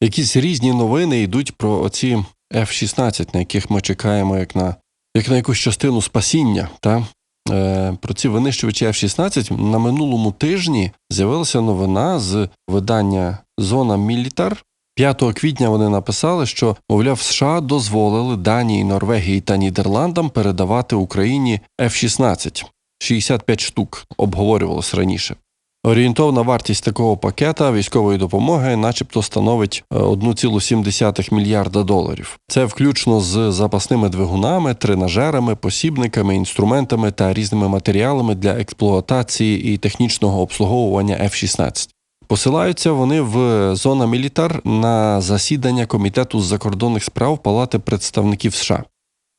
якісь різні новини йдуть про оці F-16, на яких ми чекаємо як на, як на якусь частину спасіння. Та? Е, про ці винищувачі F-16 на минулому тижні з'явилася новина з видання Зона Мілітар. 5 квітня вони написали, що, мовляв, США дозволили Данії, Норвегії та Нідерландам передавати Україні F-16. 65 штук обговорювалось раніше. Орієнтовна вартість такого пакета військової допомоги, начебто, становить е, 1,7 мільярда доларів. Це включно з запасними двигунами, тренажерами, посібниками, інструментами та різними матеріалами для експлуатації і технічного обслуговування F-16. Посилаються вони в зона Мілітар на засідання комітету з закордонних справ Палати представників США.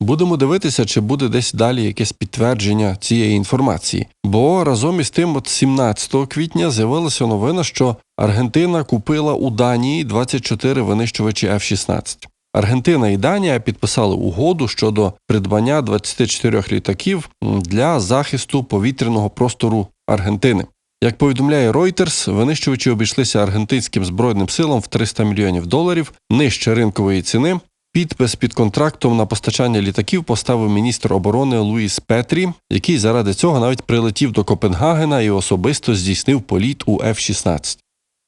Будемо дивитися, чи буде десь далі якесь підтвердження цієї інформації. Бо разом із тим, от 17 квітня з'явилася новина, що Аргентина купила у Данії 24 винищувачі F-16. Аргентина і Данія підписали угоду щодо придбання 24 літаків для захисту повітряного простору Аргентини. Як повідомляє Reuters, винищувачі обійшлися аргентинським збройним силам в 300 мільйонів доларів нижче ринкової ціни. Підпис під контрактом на постачання літаків поставив міністр оборони Луїс Петрі, який заради цього навіть прилетів до Копенгагена і особисто здійснив політ у F-16.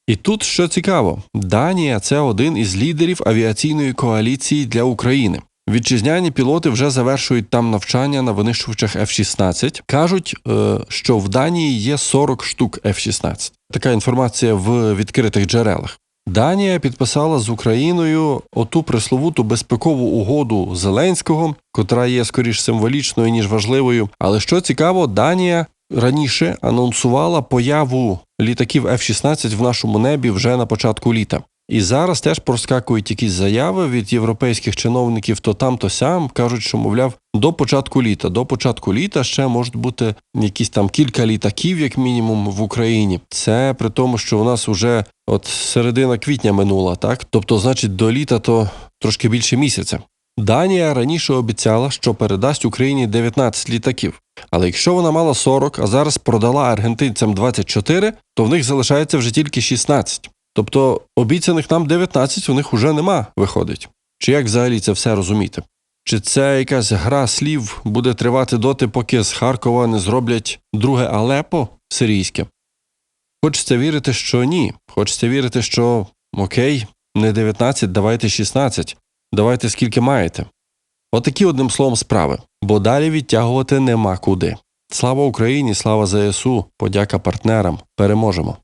І тут що цікаво, Данія це один із лідерів авіаційної коаліції для України. Вітчизняні пілоти вже завершують там навчання на винищувачах F-16. кажуть, е, що в Данії є 40 штук F-16. Така інформація в відкритих джерелах. Данія підписала з Україною оту пресловуту безпекову угоду Зеленського, котра є скоріш символічною ніж важливою. Але що цікаво, Данія раніше анонсувала появу літаків F-16 в нашому небі вже на початку літа. І зараз теж проскакують якісь заяви від європейських чиновників то там, то сям. кажуть, що мовляв, до початку літа. До початку літа ще можуть бути якісь там кілька літаків, як мінімум, в Україні. Це при тому, що у нас вже от середина квітня минула, так тобто, значить, до літа то трошки більше місяця. Данія раніше обіцяла, що передасть Україні 19 літаків. Але якщо вона мала 40, а зараз продала аргентинцям 24, то в них залишається вже тільки 16. Тобто обіцяних нам 19 у них уже нема, виходить. Чи як взагалі це все розуміти? Чи це якась гра слів буде тривати доти, поки з Харкова не зроблять друге Алепо сирійське? Хочеться вірити, що ні. Хочеться вірити, що окей, не 19, давайте 16, давайте скільки маєте. Отакі одним словом справи, бо далі відтягувати нема куди. Слава Україні, слава ЗСУ, подяка партнерам. Переможемо.